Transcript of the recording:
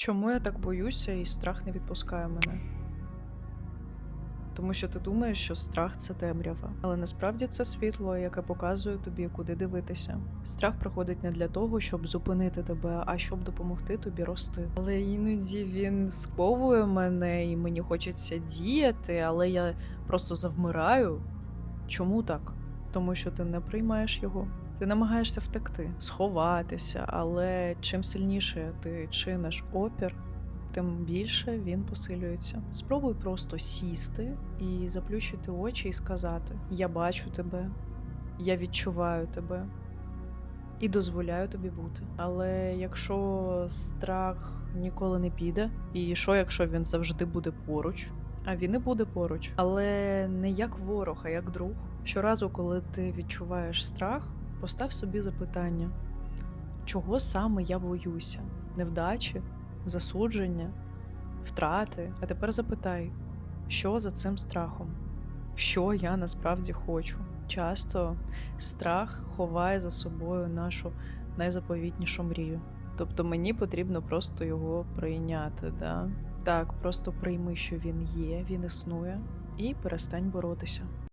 Чому я так боюся і страх не відпускає мене? Тому що ти думаєш, що страх це темрява, але насправді це світло, яке показує тобі, куди дивитися. Страх приходить не для того, щоб зупинити тебе, а щоб допомогти тобі рости. Але іноді він сковує мене, і мені хочеться діяти, але я просто завмираю. Чому так? Тому що ти не приймаєш його. Ти намагаєшся втекти, сховатися, але чим сильніше ти чиниш опір, тим більше він посилюється. Спробуй просто сісти і заплющити очі і сказати: Я бачу тебе, я відчуваю тебе і дозволяю тобі бути. Але якщо страх ніколи не піде, і що, якщо він завжди буде поруч? А він і буде поруч, але не як ворог, а як друг. Щоразу, коли ти відчуваєш страх, постав собі запитання, чого саме я боюся? Невдачі, засудження, втрати. А тепер запитай, що за цим страхом? Що я насправді хочу? Часто страх ховає за собою нашу найзаповітнішу мрію. Тобто мені потрібно просто його прийняти. Да? Так, просто прийми, що він є, він існує, і перестань боротися.